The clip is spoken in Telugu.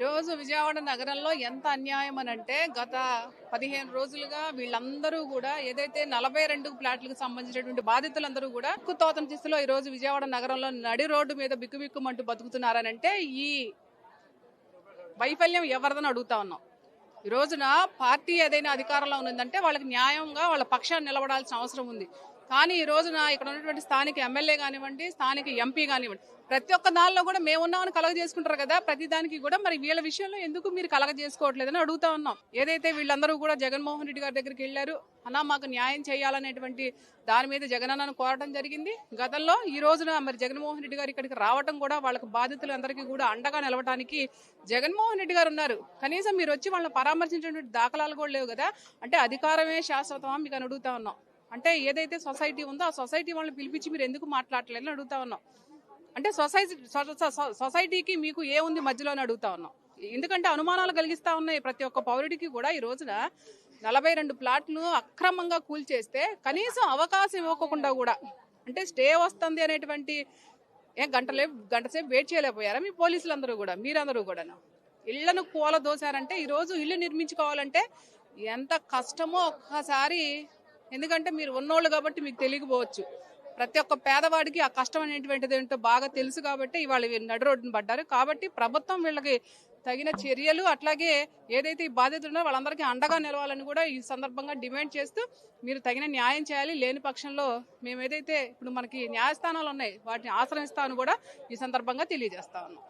ఈరోజు విజయవాడ నగరంలో ఎంత అన్యాయం అని అంటే గత పదిహేను రోజులుగా వీళ్ళందరూ కూడా ఏదైతే నలభై రెండు ప్లాట్లకు సంబంధించినటువంటి బాధితులందరూ కూడా తోతన దిశలో ఈ రోజు విజయవాడ నగరంలో నడి రోడ్డు మీద బిక్కుబిక్కుమంటూ బతుకుతున్నారనంటే ఈ వైఫల్యం ఎవరిదని అడుగుతా ఉన్నాం. ఈ రోజున పార్టీ ఏదైనా అధికారంలో ఉందంటే వాళ్ళకి న్యాయంగా వాళ్ళ పక్షాన్ని నిలబడాల్సిన అవసరం ఉంది. కానీ ఈ రోజున ఇక్కడ ఉన్నటువంటి స్థానిక ఎమ్మెల్యే కానివ్వండి స్థానిక ఎంపీ కానివ్వండి ప్రతి ఒక్క దానిలో కూడా మేమున్నామని కలగ చేసుకుంటారు కదా ప్రతి దానికి కూడా మరి వీళ్ళ విషయంలో ఎందుకు మీరు కలగ చేసుకోవట్లేదని అడుగుతా ఉన్నాం. ఏదైతే వీళ్ళందరూ కూడా జగన్మోహన్ రెడ్డి గారి దగ్గరికి వెళ్ళారు అన్నా మాకు న్యాయం చేయాలనేటువంటి దాని మీద జగనన్నను కోరడం జరిగింది. గతంలో ఈ రోజున మరి జగన్మోహన్ రెడ్డి గారు ఇక్కడికి రావడం కూడా వాళ్ళకి బాధితులందరికీ కూడా అండగా నిలవడానికి జగన్మోహన్ రెడ్డి గారు ఉన్నారు. కనీసం మీరు వచ్చి వాళ్ళని పరామర్శించినటువంటి దాఖలాలు కూడా లేవు కదా అంటే అధికారమే శాశ్వతమా మీకు అని అడుగుతా ఉన్నాం. అంటే ఏదైతే సొసైటీ ఉందో ఆ సొసైటీ వాళ్ళని పిలిపించి మీరు ఎందుకు మాట్లాడలేదని అడుగుతా ఉన్నాం. అంటే సొసైటీ సొ- సొ- సొసైటీకి మీకు ఏముంది మధ్యలో అని అడుగుతా ఉన్నాం. ఎందుకంటే అనుమానాలు కలిగిస్తా ఉన్నాయి ప్రతి ఒక్క పౌరుడికి కూడా ఈ రోజున. నలభై రెండు ప్లాట్లు అక్రమంగా కూల్చేస్తే కనీసం అవకాశం ఇవ్వకుండా కూడా. అంటే స్టే వస్తుంది అనేటువంటి ఏ గంటలే గంటసేపు వెయిట్ చేయలేకపోయారా మీ పోలీసులందరూ కూడా మీరందరూ కూడా ఇళ్ళను కూల దోశారంటే ఈరోజు ఇల్లు నిర్మించుకోవాలంటే ఎంత కష్టమో ఒక్కసారి ఎందుకంటే మీరు ఉన్నోళ్ళు కాబట్టి మీకు తెలియకపోవచ్చు. ప్రతి ఒక్క పేదవాడికి ఆ కష్టం అనేటువంటిది ఏంటో బాగా తెలుసు కాబట్టి ఇవాళ వీళ్ళు నడు పడ్డారు. కాబట్టి ప్రభుత్వం వీళ్ళకి తగిన చర్యలు అట్లాగే ఏదైతే ఈ బాధితులు ఉన్నారో వాళ్ళందరికీ అండగా నిలవాలని కూడా ఈ సందర్భంగా డిమాండ్ చేస్తూ మీరు తగిన న్యాయం చేయాలి. లేని పక్షంలో మేము ఏదైతే ఇప్పుడు మనకి న్యాయస్థానాలు ఉన్నాయి వాటిని ఆశ్రయిస్తామని కూడా ఈ సందర్భంగా తెలియజేస్తా ఉన్నాం.